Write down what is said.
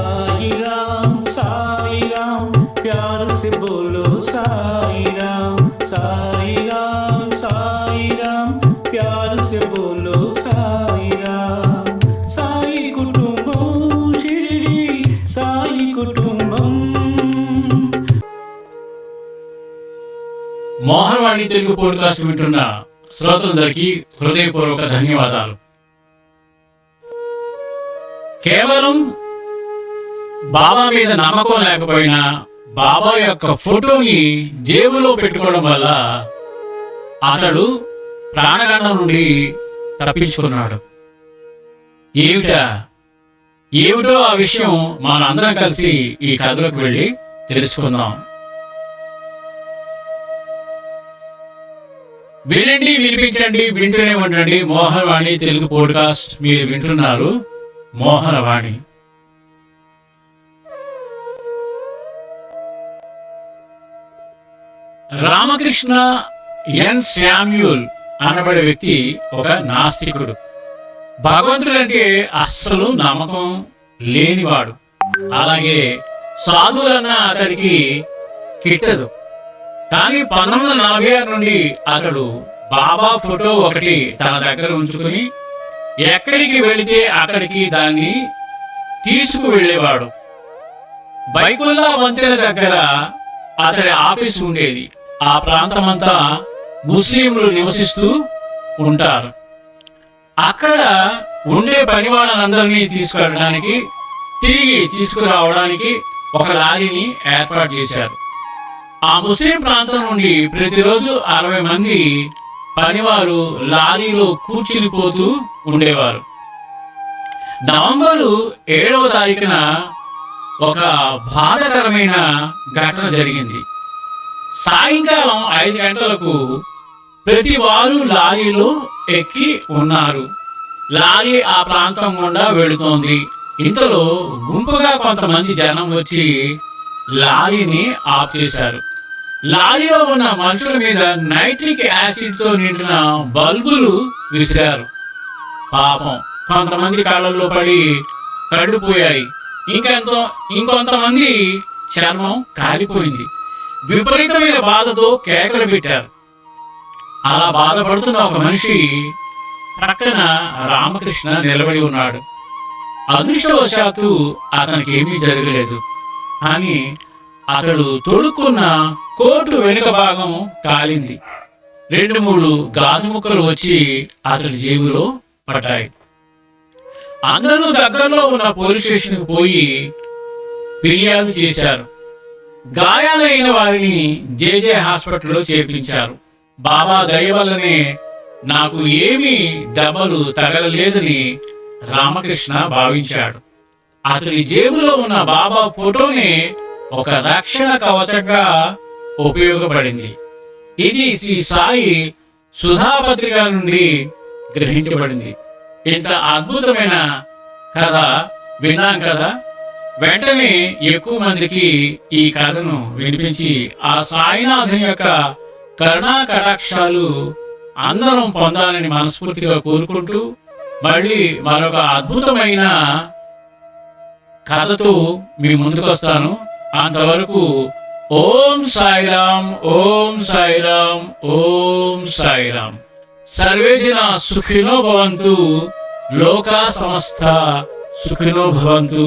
साई राम साई राम प्यार से बोलो साई राम साई राम साई राम प्यार से बोलो साई राम साई कुटुंबम शिरडी साई కుటుంబం మోహన్వాణి తెలుగు పోడ్కాస్ట్ వింటున్న శ్రోతలందరికీ హృదయపూర్వక ధన్యవాదాలు కేవలం బాబా మీద నమ్మకం లేకపోయినా బాబా యొక్క ఫోటోని జేబులో పెట్టుకోవడం వల్ల అతడు ప్రాణగండం నుండి తప్పించుకున్నాడు. ఏమిటా? ఏమిటో ఆ విషయం మనందరం కలిసి ఈ కథలోకి వెళ్ళి తెలుసుకుందాం. వినండి వినిపించండి వింటూనే ఉండండి. మోహనవాణి తెలుగు పోడ్కాస్ట్. మీరు వింటున్నారు మోహనవాణి రామకృష్ణ ఎన్ శామ్యూల్ అనబడే వ్యక్తి ఒక నాస్తికుడు. భగవంతుడంటే అస్సలు నమ్మకం లేనివాడు. అలాగే సాధువులన్న అతడికి కిట్టదు. కానీ పంతొమ్మిది వందల నలభై ఆరు నుండి అతడు బాబా ఫోటో ఒకటి తన దగ్గర ఉంచుకుని ఎక్కడికి వెళితే అక్కడికి దాన్ని తీసుకు వెళ్ళేవాడు బైకుల్లా వంతెన దగ్గర అతడి ఆఫీస్ ఉండేది. ఆ ప్రాంతమంతా ముస్లింలు నివసిస్తూ ఉంటారు. అక్కడ ఉండే పని వాళ్ళందరినీ తీసుకెళ్ళడానికి తిరిగి తీసుకురావడానికి ఒక లారీని ఏర్పాటు చేశారు. ఆ ముస్లిం ప్రాంతం నుండి ప్రతిరోజు అరవై మంది పనివారు లారీలో కూర్చునిపోతూ ఉండేవారు. నవంబరు ఏడవ తారీఖున ఒక బాధకరమైన ఘటన జరిగింది. సాయంకాలం ఐదు గంటలకు ప్రతి వారు లారీలో ఎక్కి ఉన్నారు. లారీ ఆ ప్రాంతం గుండా వెళుతోంది. ఇంతలో గుంపుగా కొంతమంది జనం వచ్చి లారీని ఆఫ్ చేశారు. లారీలో ఉన్న మనుషుల మీద నైట్రిక్ యాసిడ్తో నిండిన బల్బులు విసిరారు. పాపం కొంతమంది కళ్ళల్లో పడి కడిపోయాయి ఇంకెంతో ఇంకొంతమంది చర్మం కాలిపోయింది. విపరీతమైన బాధతో కేకలు పెట్టారు. అలా బాధపడుతున్న ఒక మనిషి ప్రక్కన రామకృష్ణ నిలబడి ఉన్నాడు. అదృష్టవశాత్తు అతనికి ఏమీ జరగలేదు. కానీ అతడు తొడుక్కున్న కోటు వెనుక భాగం కాలింది. రెండు మూడు గాజు ముక్కలు వచ్చి అతడి జేబులో పడ్డాయి. అందరూ దగ్గరలో ఉన్న పోలీస్ స్టేషన్కి పోయి ఫిర్యాదు చేశారు. గాయాలైన వారిని జేజే హాస్పిటల్లో చేర్పించారు. బాబా దయ వల్లనే నాకు ఏమీ దెబ్బలు తగలలేదని రామకృష్ణ భావించాడు. అతడి జేబులో ఉన్న బాబా ఫోటోని ఒక రక్షణ కవచంగా ఉపయోగపడింది. ఇది శ్రీ సాయి సుధాపత్రిక నుండి గ్రహించబడింది. ఇంత అద్భుతమైన కథ విన్నాం కదా? వెంటనే ఎక్కువ మందికి ఈ కథను వినిపించి ఆ సాయినాథుని యొక్క కరుణా కటాక్షాలు అందరం పొందాలని మనస్ఫూర్తిగా కోరుకుంటూ మళ్ళీ మరొక అద్భుతమైన కథతో మీ ముందుకు వస్తాను అంతవరకు ఓం సాయిరామ్ ఓం సాయిరామ్ ఓం సాయిరామ్. సర్వే జన సుఖినో భవంతు లోకా సమస్త సుఖినో భవంతు.